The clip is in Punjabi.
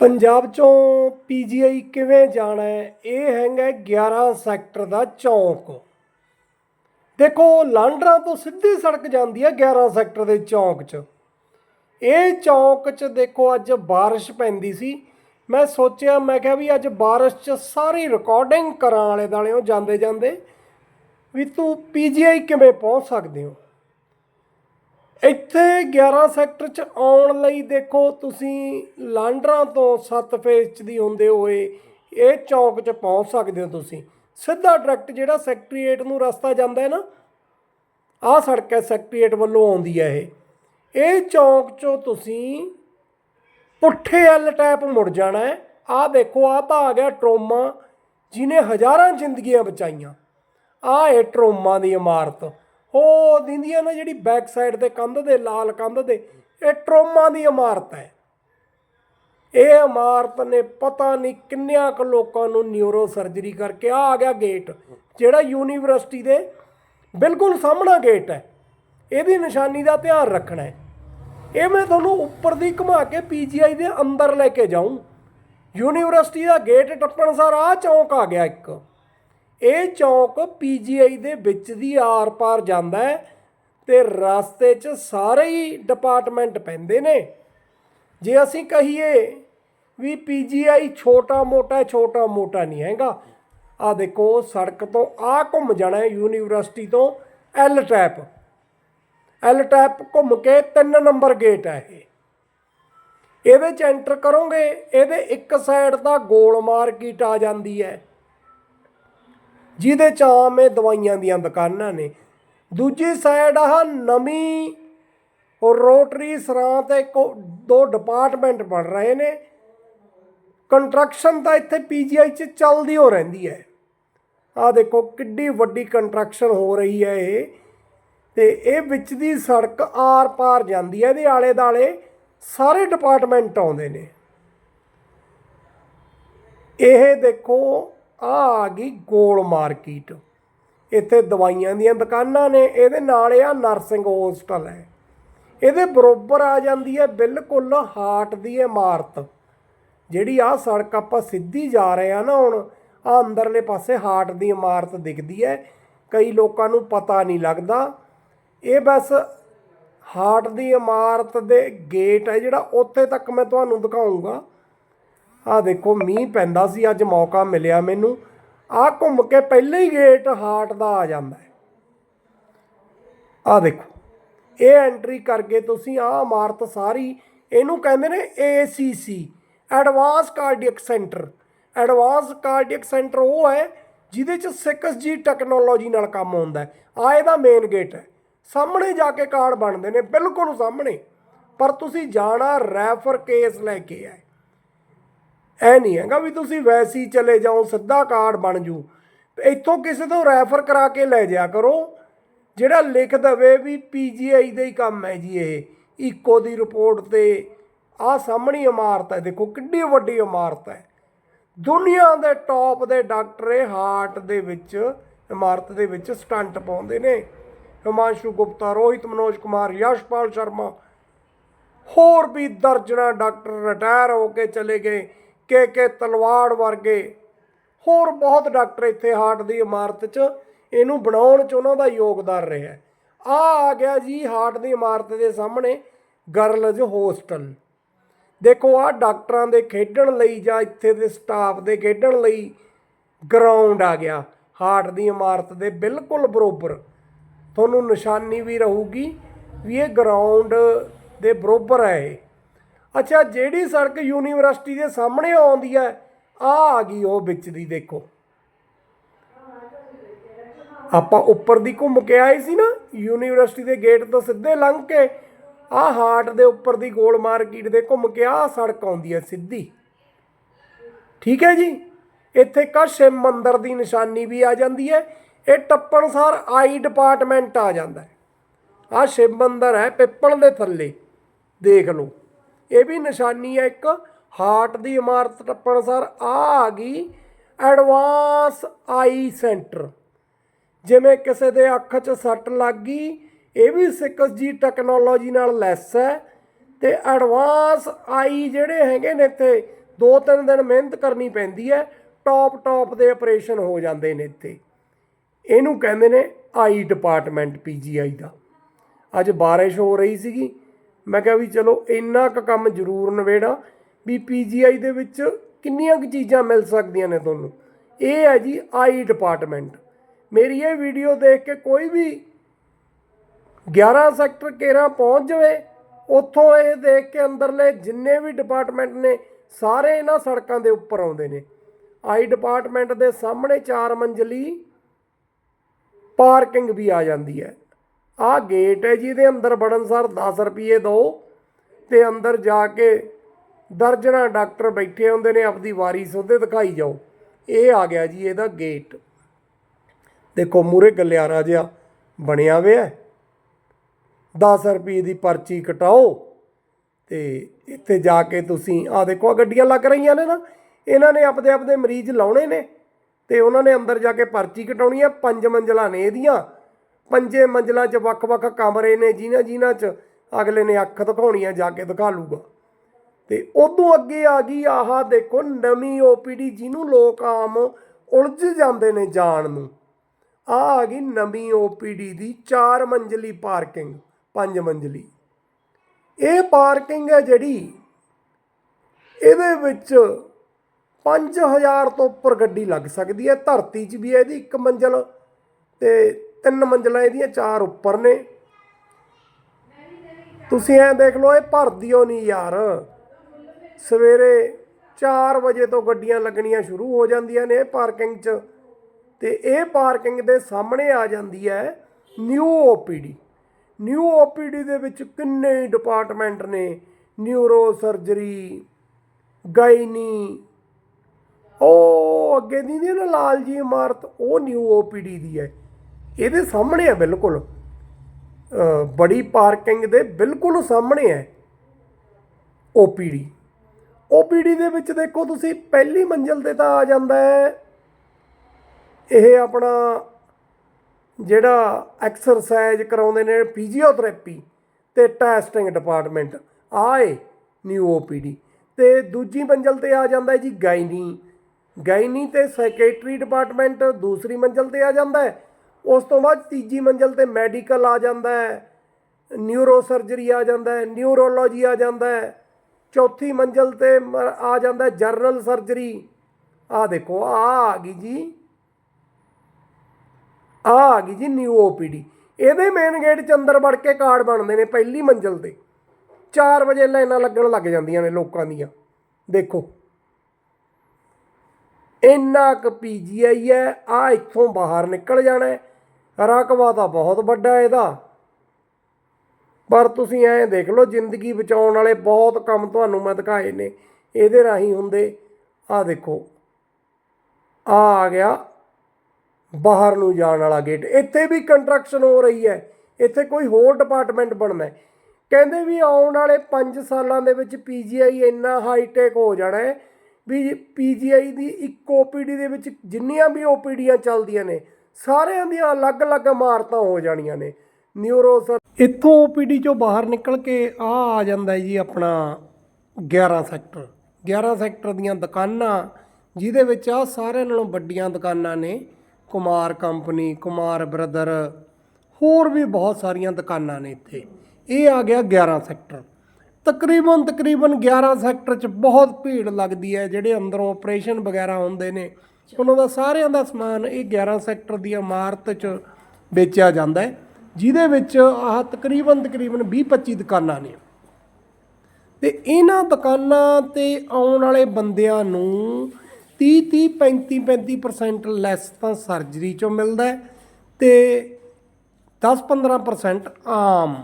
ਪੰਜਾਬ ਚੋਂ ਪੀਜੀਆਈ ਕਿਵੇਂ ਜਾਣਾ ਹੈ? ਇਹ ਹੈਗਾ 11 ਸੈਕਟਰ ਦਾ ਚੌਂਕ। ਦੇਖੋ, ਲਾਂਡਰਾ ਤੋਂ ਸਿੱਧੀ ਸੜਕ ਜਾਂਦੀ ਹੈ 11 ਸੈਕਟਰ ਦੇ ਚੌਂਕ 'ਚ। ਇਹ ਚੌਂਕ 'ਚ ਦੇਖੋ, ਅੱਜ ਬਾਰਿਸ਼ ਪੈਂਦੀ ਸੀ। ਮੈਂ ਸੋਚਿਆ, ਮੈਂ ਕਿਹਾ ਵੀ ਅੱਜ ਬਾਰਿਸ਼ 'ਚ ਸਾਰੀ ਰਿਕਾਰਡਿੰਗ ਕਰਾਂ ਵਾਲੇ ਦਾਲਿਓ ਜਾਂਦੇ ਜਾਂਦੇ ਵੀ ਤੂੰ ਪੀਜੀਆਈ ਕਿਵੇਂ ਪਹੁੰਚ ਸਕਦੇ ਹੋ? ਇੱਥੇ 11 ਸੈਕਟਰ ਚ ਆਉਣ ਲਈ ਦੇਖੋ ਤੁਸੀਂ ਲਾਂਡਰਾਂ ਤੋਂ 7 ਫੇਸ 'ਚ ਦੀ ਹੁੰਦੇ ਹੋਏ ਇਹ ਚੌਂਕ 'ਚ ਪਹੁੰਚ ਸਕਦੇ ਹੋ ਤੁਸੀਂ। ਸਿੱਧਾ ਡਾਇਰੈਕਟ ਜਿਹੜਾ ਸੈਕਟਰੀਏਟ ਨੂੰ ਰਸਤਾ ਜਾਂਦਾ ਹੈ ਨਾ, ਆਹ ਸੜਕ ਹੈ ਸੈਕਟਰੀਏਟ ਵੱਲੋਂ ਆਉਂਦੀ ਹੈ ਇਹ। ਇਹ ਚੌਂਕ 'ਚੋਂ ਤੁਸੀਂ ਪੁੱਠੇ ਐਲ ਟੈਪ ਮੁੜ ਜਾਣਾ ਹੈ। ਆਹ ਦੇਖੋ, ਆਹ ਭਾਗ ਹੈ ਟਰੋਮਾ ਜਿਹਨੇ ਹਜ਼ਾਰਾਂ ਜ਼ਿੰਦਗੀਆਂ ਬਚਾਈਆਂ। ਆਹ ਹੈ ਟਰੋਮਾ ਦੀ ਇਮਾਰਤ। ਉਹ ਦਿੰਦੀਆਂ ਨੇ ਜਿਹੜੀ ਬੈਕ ਸਾਈਡ ਤੇ ਕੰਧ ਦੇ, ਲਾਲ ਕੰਧ ਦੇ, ਇਹ ਟਰੋਮਾ ਦੀ ਇਮਾਰਤ ਹੈ। ਇਹ ਇਮਾਰਤ ਨੇ ਪਤਾ ਨਹੀਂ ਕਿੰਨਿਆਂ ਕੁ ਲੋਕਾਂ ਨੂੰ ਨਿਊਰੋ ਸਰਜਰੀ ਕਰਕੇ ਆ ਆ ਗਿਆ ਗੇਟ ਜਿਹੜਾ ਯੂਨੀਵਰਸਿਟੀ ਦੇ ਬਿਲਕੁਲ ਸਾਹਮਣਾ ਗੇਟ ਹੈ। ਇਹਦੀ ਨਿਸ਼ਾਨੀ ਦਾ ਧਿਆਨ ਰੱਖਣਾ ਹੈ। ਇਹ ਮੈਂ ਤੁਹਾਨੂੰ ਉੱਪਰ ਦੀ ਘੁਮਾ ਕੇ ਪੀਜੀਆਈ ਦੇ ਅੰਦਰ ਲੈ ਕੇ ਜਾਊਂ। ਯੂਨੀਵਰਸਿਟੀ ਦਾ ਗੇਟ ਟੱਪਣ ਸਾਰ ਆ ਚੌਂਕ ਆ ਗਿਆ ਇੱਕ। ਇਹ ਚੌਂਕ ਪੀਜੀਆਈ ਦੇ ਵਿੱਚ ਦੀ ਆਰ-ਪਾਰ ਜਾਂਦਾ ਹੈ ਤੇ ਰਸਤੇ 'ਚ ਸਾਰੇ ਹੀ ਡਿਪਾਰਟਮੈਂਟ ਪੈਂਦੇ ਨੇ। ਜੇ ਅਸੀਂ ਕਹੀਏ ਵੀ ਪੀਜੀਆਈ ਛੋਟਾ ਮੋਟਾ ਛੋਟਾ ਮੋਟਾ ਨਹੀਂ ਹੈਗਾ। ਆ ਦੇਖੋ, ਸੜਕ ਤੋਂ ਆ ਘੁੰਮ ਜਾਣਾ ਹੈ, ਯੂਨੀਵਰਸਿਟੀ ਤੋਂ ਐਲ ਟੈਪ ਐਲ ਟੈਪ ਘੁੰਮ ਕੇ 3 ਨੰਬਰ ਗੇਟ ਹੈ ਇਹ। ਇਹਦੇ ਚ ਐਂਟਰ ਕਰੋਗੇ, ਇਹਦੇ ਇੱਕ ਸਾਈਡ ਦਾ ਗੋਲ ਮਾਰਕੀਟ ਆ ਜਾਂਦੀ ਹੈ। ਜਿਹਦੇ ਚ ਆਮ ਇਹ ਦਵਾਈਆਂ ਦੀਆਂ ਦੁਕਾਨਾਂ ਨੇ। ਦੂਜੀ ਸਾਈਡ ਆਹ ਨਵੀਂ ਰੋਟਰੀ ਸਰਾਂ ਤੇ ਕੋ- ਦੋ ਡਿਪਾਰਟਮੈਂਟ ਬਣ ਰਹੇ ਨੇ। ਕੰਸਟਰਕਸ਼ਨ ਤਾਂ ਇੱਥੇ ਪੀਜੀਆਈ ਚ ਚੱਲਦੀ ਹੋ ਰਹਿੰਦੀ ਹੈ। ਆਹ ਦੇਖੋ ਕਿੱਡੀ ਵੱਡੀ ਕੰਸਟਰਕਸ਼ਨ ਹੋ ਰਹੀ ਹੈ ਇਹ। ਤੇ ਇਹ ਵਿੱਚ ਦੀ ਸੜਕ ਆਰ-ਪਾਰ ਜਾਂਦੀ ਹੈ, ਇਹਦੇ ਆਲੇ-ਦਾਲੇ ਸਾਰੇ ਡਿਪਾਰਟਮੈਂਟ ਆਉਂਦੇ ਨੇ। ਇਹ ਦੇਖੋ ਆ ਆ ਗਈ ਗੋਲ ਮਾਰਕੀਟ। ਇੱਥੇ ਦਵਾਈਆਂ ਦੀਆਂ ਦੁਕਾਨਾਂ ਨੇ, ਇਹਦੇ ਨਾਲ ਆ ਨਰਸਿੰਗ ਹੋਸਟਲ ਹੈ। ਇਹਦੇ ਬਰੋਬਰ ਆ ਜਾਂਦੀ ਹੈ ਬਿਲਕੁਲ ਹਾਰਟ ਦੀ ਇਮਾਰਤ। ਜਿਹੜੀ ਆ ਸੜਕ ਆਪਾਂ ਸਿੱਧੀ ਜਾ ਰਹੇ ਆ ਨਾ ਹੁਣ ਆ ਅੰਦਰਲੇ ਪਾਸੇ ਹਾਰਟ ਦੀ ਇਮਾਰਤ ਦਿਖਦੀ ਹੈ। ਕਈ ਲੋਕਾਂ ਨੂੰ ਪਤਾ ਨਹੀਂ ਲੱਗਦਾ। ਇਹ ਬਸ ਹਾਰਟ ਦੀ ਇਮਾਰਤ ਦੇ ਗੇਟ ਹੈ ਜਿਹੜਾ, ਉੱਥੇ ਤੱਕ ਮੈਂ ਤੁਹਾਨੂੰ ਦਿਖਾਉਂਗਾ ਆ ਦੇਖੋ, ਮੀਂਹ ਪੈਂਦਾ ਸੀ, ਅੱਜ ਮੌਕਾ ਮਿਲਿਆ ਮੈਨੂੰ। ਆ ਘੁੰਮ ਕੇ ਪਹਿਲੇ ਹੀ ਗੇਟ ਹਾਰਟ ਦਾ ਆ ਜਾਂਦਾ ਹੈ। ਆ ਦੇਖੋ, ਇਹ ਐਂਟਰੀ ਕਰਕੇ ਤੁਸੀਂ ਆ ਇਮਾਰਤ ਸਾਰੀ, ਇਹਨੂੰ ਕਹਿੰਦੇ ਨੇ ACC advance cardiac centre advance cardiac centre ਉਹ ਹੈ, ਜਿਹਦੇ ਚ 6G ਟੈਕਨੋਲੋਜੀ ਨਾਲ ਕੰਮ ਹੁੰਦਾ ਹੈ। ਆ ਇਹਦਾ ਮੇਨ ਗੇਟ ਹੈ। ਸਾਹਮਣੇ ਜਾ ਕੇ ਕਾਰਡ ਬਣਦੇ ਨੇ, ਬਿਲਕੁਲ ਸਾਹਮਣੇ। ਪਰ ਤੁਸੀਂ ਜਾਣਾ ਰੈਫਰ ਕੇਸ ਲੈ ਕੇ ਹੈ। ਐ ਨਹੀਂ ਹੈਗਾ ਵੀ ਤੁਸੀਂ ਵੈਸੇ ਹੀ ਚਲੇ ਜਾਓ, ਸਿੱਧਾ ਕਾਰਡ ਬਣ ਜੂ। ਇੱਥੋਂ ਕਿਸੇ ਤੋਂ ਰੈਫਰ ਕਰਾ ਕੇ ਲੈ ਜਾਇਆ ਕਰੋ, ਜਿਹੜਾ ਲਿਖ ਦਵੇ ਵੀ ਪੀਜੀਆਈ ਦਾ ਹੀ ਕੰਮ ਹੈ ਜੀ ਇਹ। ਇਕੋ ਦੀ ਰਿਪੋਰਟ ਤੇ ਆਹ ਸਾਹਮਣੀ ਇਮਾਰਤ ਹੈ, ਦੇਖੋ ਕਿੰਨੀ ਵੱਡੀ ਇਮਾਰਤ ਹੈ। ਦੁਨੀਆ ਦੇ ਟੌਪ ਦੇ ਡਾਕਟਰ ਇਹ ਹਾਰਟ ਦੇ ਵਿੱਚ, ਇਮਾਰਤ ਦੇ ਵਿੱਚ ਸਟੰਟ ਪਾਉਂਦੇ ਨੇ। ਹਿਮਾਂਸ਼ੂ ਗੁਪਤਾ, ਰੋਹਿਤ ਮਨੋਜ ਕੁਮਾਰ, ਯਸ਼ਪਾਲ ਸ਼ਰਮਾ। ਹੋਰ ਵੀ ਦਰਜਣਾ ਡਾਕਟਰ ਰਿਟਾਇਰ ਹੋ ਕੇ ਚਲੇ ਗਏ। ਕੇ ਕੇ ਤਲਵਾੜ ਵਰਗੇ। ਹੋਰ ਬਹੁਤ ਡਾਕਟਰ ਇੱਥੇ ਹਾਰਟ ਦੀ ਇਮਾਰਤ 'ਚ, ਇਹਨੂੰ ਬਣਾਉਣ 'ਚ ਉਹਨਾਂ ਦਾ ਯੋਗਦਾਨ ਰਿਹਾ। ਆ ਆ ਗਿਆ ਜੀ ਹਾਰਟ ਦੀ ਇਮਾਰਤ ਦੇ ਸਾਹਮਣੇ ਗਰਲਜ਼ ਹੋਸਟਲ। ਦੇਖੋ, ਆ ਡਾਕਟਰਾਂ ਦੇ ਖੇਡਣ ਲਈ ਜਾਂ ਇੱਥੇ ਦੇ ਸਟਾਫ ਦੇ ਖੇਡਣ ਲਈ ਗਰਾਊਂਡ ਆ ਗਿਆ। ਹਾਰਟ ਦੀ ਇਮਾਰਤ ਦੇ ਬਿਲਕੁਲ ਬਰੋਬਰ। ਤੁਹਾਨੂੰ ਨਿਸ਼ਾਨੀ ਵੀ ਰਹੂਗੀ ਵੀ ਇਹ ਗਰਾਊਂਡ ਦੇ ਬਰੋਬਰ ਹੈ ਇਹ। ਅੱਛਾ, ਜਿਹੜੀ ਸੜਕ ਯੂਨੀਵਰਸਿਟੀ ਦੇ ਸਾਹਮਣੇ ਆਉਂਦੀ ਹੈ ਆ ਆ ਗਈ ਉਹ ਵਿੱਚ ਦੀ, ਦੇਖੋ। ਆਪਾਂ ਉੱਪਰ ਦੀ ਘੁੰਮ ਕੇ ਆਏ ਸੀ ਨਾ, ਯੂਨੀਵਰਸਿਟੀ ਦੇ ਗੇਟ ਤੋਂ ਸਿੱਧੇ ਲੰਘ ਕੇ ਆ ਹਾਰਟ ਦੇ ਉੱਪਰ ਦੀ ਗੋਲ ਮਾਰਕੀਟ ਦੇ ਘੁੰਮ ਕੇ ਆ ਸੜਕ ਆਉਂਦੀ ਹੈ ਸਿੱਧੀ। ਠੀਕ ਹੈ ਜੀ? ਇੱਥੇ ਕਾ ਸ਼ਿਵ ਮੰਦਰ ਦੀ ਨਿਸ਼ਾਨੀ ਵੀ ਆ ਜਾਂਦੀ ਹੈ, ਇਹ ਟੱਪਣ ਸਾਰ ਆਈ ਡਿਪਾਰਟਮੈਂਟ ਆ ਜਾਂਦਾ ਹੈ। ਆ ਸ਼ਿਵ ਮੰਦਰ ਹੈ, ਪਿੱਪਲ ਦੇ ਥੱਲੇ, ਦੇਖ ਲਓ। ਇਹ ਵੀ ਨਿਸ਼ਾਨੀ ਹੈ ਇੱਕ। ਹਾਰਟ ਦੀ ਇਮਾਰਤ ਟੱਪਣ ਸਾਰ ਆ ਆ ਗਈ। Advance eye centre. ਜਿਵੇਂ ਕਿਸੇ ਦੇ ਅੱਖ 'ਚ ਸੱਟ ਲੱਗ ਗਈ, ਇਹ ਵੀ 6G ਟੈਕਨੋਲੋਜੀ ਨਾਲ ਲੈਸ ਹੈ। ਤੇ ਐਡਵਾਂਸ ਆਈ ਜਿਹੜੇ ਹੈਗੇ ਨੇ ਇੱਥੇ ਦੋ ਤਿੰਨ ਦਿਨ ਮਿਹਨਤ ਕਰਨੀ ਪੈਂਦੀ ਹੈ, ਟੌਪ ਟੌਪ ਦੇ ਆਪਰੇਸ਼ਨ ਹੋ ਜਾਂਦੇ ਨੇ ਇੱਥੇ। ਇਹਨੂੰ ਕਹਿੰਦੇ ਨੇ ਆਈ ਡਿਪਾਰਟਮੈਂਟ ਪੀਜੀਆਈ ਦਾ। ਅੱਜ ਬਾਰਿਸ਼ ਹੋ ਰਹੀ ਸੀਗੀ ਮੈਂ ਕਿਹਾ ਵੀ ਚਲੋ ਇੰਨਾ ਕੁ ਕੰਮ ਜ਼ਰੂਰ ਨਵੇੜਾ ਵੀ ਪੀਜੀਆਈ ਦੇ ਵਿੱਚ ਕਿੰਨੀਆਂ ਕੁ ਚੀਜ਼ਾਂ ਮਿਲ ਸਕਦੀਆਂ ਨੇ ਤੁਹਾਨੂੰ। ਇਹ ਹੈ ਜੀ ਆਈ ਡਿਪਾਰਟਮੈਂਟ। ਮੇਰੀ ਇਹ ਵੀਡੀਓ ਦੇਖ ਕੇ ਕੋਈ ਵੀ 11 ਸੈਕਟਰ ਕੇਰਾ ਪਹੁੰਚ ਜਾਵੇ, ਉੱਥੋਂ ਇਹ ਦੇਖ ਕੇ ਅੰਦਰਲੇ ਜਿੰਨੇ ਵੀ ਡਿਪਾਰਟਮੈਂਟ ਨੇ, ਸਾਰੇ ਇਹਨਾਂ ਸੜਕਾਂ ਦੇ ਉੱਪਰ ਆਉਂਦੇ ਨੇ। ਆਈ ਡਿਪਾਰਟਮੈਂਟ ਦੇ ਸਾਹਮਣੇ 4 ਮੰਜ਼ਲੀ ਪਾਰਕਿੰਗ ਵੀ ਆ ਜਾਂਦੀ ਹੈ। ਆਹ ਗੇਟ ਹੈ ਜੀ, ਇਹਦੇ ਅੰਦਰ ਵੜਨ ਸਰ 10 ਰੁਪਏ ਦਿਓ ਤੇ ਅੰਦਰ ਜਾ ਕੇ ਦਰਜਣਾ ਡਾਕਟਰ ਬੈਠੇ ਹੁੰਦੇ ਨੇ, ਆਪਦੀ ਵਾਰੀ ਸੋਧੇ ਦਿਖਾਈ ਜਾਓ। ਇਹ ਆ ਗਿਆ ਜੀ ਇਹਦਾ ਗੇਟ। ਦੇਖੋ ਮੂਰੇ ਗਲਿਆਰਾ ਜਿਹਾ ਬਣਿਆ ਹੋਇਆ ਹੈ। 10 ਰੁਪਏ ਦੀ ਪਰਚੀ ਕਟਾਓ ਤੇ ਇੱਥੇ ਜਾ ਕੇ ਤੁਸੀਂ ਆ ਦੇਖੋ ਗੱਡੀਆਂ ਲੱਗ ਰਹੀਆਂ ਨੇ ਨਾ, ਇਹਨਾਂ ਨੇ ਆਪਦੇ ਆਪਦੇ ਮਰੀਜ਼ ਲਾਉਣੇ ਨੇ ਤੇ ਉਹਨਾਂ ਨੇ ਅੰਦਰ ਜਾ ਕੇ ਪਰਚੀ ਕਟਾਉਣੀ ਹੈ, ਪੰਜ ਮੰਜ਼ਲਾਂ ਨੇ ਇਹਦੀਆਂ। ਪੰਜੇ ਮੰਜ਼ਲਾਂ 'ਚ ਵੱਖ-ਵੱਖ ਕਮਰੇ ਨੇ, ਜਿਨ੍ਹਾਂ ਜਿਨ੍ਹਾਂ 'ਚ ਅਗਲੇ ਨੇ ਅੱਖ ਦਿਖਾਉਣੀਆਂ, ਜਾ ਕੇ ਦਿਖਾ ਲੂਗਾ। ਤੇ ਉਦੋਂ ਅੱਗੇ ਆ ਗਈ, ਆਹ ਦੇਖੋ ਨਵੀਂ ਓਪੀਡੀ ਜਿਹਨੂੰ ਲੋਕ ਆਮ ਉਲਝ ਜਾਂਦੇ ਨੇ ਜਾਣ ਨੂੰ। ਆ ਆ ਗਈ ਨਵੀਂ ਓਪੀਡੀ ਦੀ 4 ਮੰਜ਼ਲੀ ਪਾਰਕਿੰਗ 5 ਮੰਜ਼ਲੀ। ਇਹ ਪਾਰਕਿੰਗ ਹੈ ਜਿਹੜੀ ਇਹਦੇ ਵਿੱਚ 5000 ਤੋਂ ਉੱਪਰ ਗੱਡੀ ਲੱਗ ਸਕਦੀ ਹੈ, ਧਰਤੀ 'ਚ ਵੀ ਇਹਦੀ ਇੱਕ ਮੰਜ਼ਲ ਤੇ ਤਿੰਨ ਮੰਜ਼ਲਾਂ ਇਹਦੀਆਂ, ਚਾਰ ਉੱਪਰ ਨੇ। ਤੁਸੀਂ ਐਂ ਦੇਖ ਲਓ, ਇਹ ਭਰਦੀ ਓ ਨਹੀਂ ਯਾਰ। ਸਵੇਰੇ 4 ਵਜੇ ਤੋਂ ਗੱਡੀਆਂ ਲੱਗਣੀਆਂ ਸ਼ੁਰੂ ਹੋ ਜਾਂਦੀਆਂ ਨੇ ਪਾਰਕਿੰਗ 'ਚ। ਤੇ ਇਹ ਪਾਰਕਿੰਗ ਦੇ ਸਾਹਮਣੇ ਆ ਜਾਂਦੀ ਹੈ ਨਿਊ ਓਪੀਡੀ ਨਿਊ ਓਪੀਡੀ ਦੇ ਵਿੱਚ ਕਿੰਨੇ ਡਿਪਾਰਟਮੈਂਟ ਨੇ। Neuro surgery, gynae. ਉਹ ਅੱਗੇ ਦੀ ਨਾ ਲਾਲ ਜੀ ਇਮਾਰਤ, ਉਹ ਨਿਊ ਓਪੀਡੀ ਦੀ ਹੈ। ਇਹਦੇ ਸਾਹਮਣੇ ਹੈ ਬਿਲਕੁਲ। ਬੜੀ ਪਾਰਕਿੰਗ ਦੇ ਬਿਲਕੁਲ ਸਾਹਮਣੇ ਹੈ ਓਪੀਡੀ। ਓਪੀਡੀ ਦੇ ਵਿੱਚ ਦੇਖੋ ਤੁਸੀਂ ਪਹਿਲੀ ਮੰਜ਼ਲ ਤੇ ਤਾਂ ਆ ਜਾਂਦਾ ਹੈ। ਇਹ ਆਪਣਾ ਜਿਹੜਾ ਐਕਸਰਸਾਈਜ਼ ਕਰਾਉਂਦੇ ਨੇ ਫਿਜ਼ੀਓਥੈਰੇਪੀ ਤੇ ਟੈਸਟਿੰਗ ਡਿਪਾਰਟਮੈਂਟ। ਆਏ ਨਿਊ ਓਪੀਡੀ। ਤੇ ਦੂਜੀ ਮੰਜ਼ਲ ਤੇ ਆ ਜਾਂਦਾ ਹੈ ਜੀ ਗਾਇਨੀ। ਗਾਇਨੀ ਤੇ ਸਾਈਕੈਟਰੀ ਡਿਪਾਰਟਮੈਂਟ ਦੂਸਰੀ ਮੰਜ਼ਲ ਤੇ ਆ ਜਾਂਦਾ ਹੈ। ਉਸ ਤੋਂ ਬਾਅਦ ਤੀਜੀ ਮੰਜ਼ਲ ਤੇ ਮੈਡੀਕਲ ਆ ਜਾਂਦਾ ਹੈ ਨਿਊਰੋ ਸਰਜਰੀ ਆ ਜਾਂਦਾ ਹੈ ਨਿਊਰੋਲੋਜੀ ਆ ਜਾਂਦਾ ਹੈ, ਚੌਥੀ ਮੰਜ਼ਲ ਤੇ ਮ- ਆ ਜਾਂਦਾ ਹੈ ਜਰਨਲ ਸਰਜਰੀ। ਆ ਦੇਖੋ ਆ ਆ ਗਈ ਜੀ। ਆ ਆ ਗਈ ਜੀ ਨਿਊ ਓਪੀਡੀ ਇਹਦੇ ਮੇਨ ਗੇਟ ਚ ਅੰਦਰ ਵੜ ਕੇ ਕਾਰਡ ਬਣਦੇ ਨੇ ਪਹਿਲੀ ਮੰਜ਼ਲ ਤੇ। 4 ਵਜੇ ਲਾਈਨਾਂ ਲੱਗਣ ਲੱਗ ਜਾਂਦੀਆਂ ਨੇ ਲੋਕਾਂ ਦੀਆਂ। ਦੇਖੋ। ਇੰਨਾ ਕੁ ਪੀਜੀਆਈ ਹੈ ਆ ਇੱਥੋਂ ਬਾਹਰ ਨਿਕਲ ਜਾਣਾ ਰਕਬਾ ਤਾਂ ਬਹੁਤ ਵੱਡਾ ਇਹਦਾ। ਪਰ ਤੁਸੀਂ ਐਂ ਦੇਖ ਲਓ, ਜ਼ਿੰਦਗੀ ਬਚਾਉਣ ਵਾਲੇ ਬਹੁਤ ਕੰਮ ਤੁਹਾਨੂੰ ਮੈਂ ਦਿਖਾਏ ਨੇ। ਇਹਦੇ ਰਾਹੀਂ ਹੁੰਦੇ, ਆ ਦੇਖੋ। ਆ ਆ ਗਿਆ ਬਾਹਰ ਨੂੰ ਜਾਣ ਵਾਲਾ ਗੇਟ ਇੱਥੇ ਵੀ ਕੰਸਟਰਕਸ਼ਨ ਹੋ ਰਹੀ ਹੈ। ਇੱਥੇ ਕੋਈ ਹੋਰ ਡਿਪਾਰਟਮੈਂਟ ਬਣਨਾ ਹੈ। ਕਹਿੰਦੇ ਵੀ ਆਉਣ ਵਾਲੇ 5 ਸਾਲਾਂ ਦੇ ਵਿੱਚ ਪੀਜੀਆਈ ਇੰਨਾ ਹਾਈਟੈਕ ਹੋ ਜਾਣਾ ਹੈ ਵੀ ਪੀਜੀਆਈ ਦੀ ਇੱਕ ਓਪੀਡੀ ਦੇ ਵਿੱਚ ਜਿੰਨੀਆਂ ਵੀ ਓਪੀਡੀਆਂ ਚੱਲਦੀਆਂ ਨੇ ਸਾਰਿਆਂ ਦੀਆਂ ਅਲੱਗ-ਅਲੱਗ ਇਮਾਰਤਾਂ ਹੋ ਜਾਣੀਆਂ ਨੇ। ਨਿਊਰੋ ਸਰ, ਇੱਥੋਂ ਓਪੀਡੀ ਚੋਂ ਬਾਹਰ ਨਿਕਲ ਕੇ ਆ ਆ ਜਾਂਦਾ ਜੀ ਆਪਣਾ 11 ਸੈਕਟਰ। 11 ਸੈਕਟਰ ਦੀਆਂ ਦੁਕਾਨਾਂ, ਜਿਹਦੇ ਵਿੱਚ ਆ ਸਾਰਿਆਂ ਨਾਲੋਂ ਵੱਡੀਆਂ ਦੁਕਾਨਾਂ ਨੇ। ਕੁਮਾਰ ਕੰਪਨੀ, ਕੁਮਾਰ ਬ੍ਰਦਰ, ਹੋਰ ਵੀ ਬਹੁਤ ਸਾਰੀਆਂ ਦੁਕਾਨਾਂ ਨੇ ਇੱਥੇ। ਇਹ ਆ ਗਿਆ 11 ਸੈਕਟਰ। ਤਕਰੀਬਨ ਤਕਰੀਬਨ 11 ਸੈਕਟਰ 'ਚ ਬਹੁਤ ਭੀੜ ਲੱਗਦੀ ਹੈ, ਜਿਹੜੇ ਅੰਦਰੋਂ ਆਪਰੇਸ਼ਨ ਵਗੈਰਾ ਹੁੰਦੇ ਨੇ। ਉਹਨਾਂ ਦਾ ਸਾਰਿਆਂ ਦਾ ਸਮਾਨ ਇਹ 11 ਸੈਕਟਰ ਦੀ ਇਮਾਰਤ 'ਚ ਵੇਚਿਆ ਜਾਂਦਾ ਹੈ, ਜਿਹਦੇ ਵਿੱਚ ਆਹ ਤਕਰੀਬਨ ਤਕਰੀਬਨ 20-25 ਦੁਕਾਨਾਂ ਨੇ। ਤੇ ਇਹਨਾਂ ਦੁਕਾਨਾਂ ਤੇ ਆਉਣ ਵਾਲੇ ਬੰਦਿਆਂ ਨੂੰ 30 30 35 35% ਲੈਸ ਤਾਂ ਸਰਜਰੀ ਚੋਂ ਮਿਲਦਾ ਹੈ ਤੇ 10 15% ਆਮ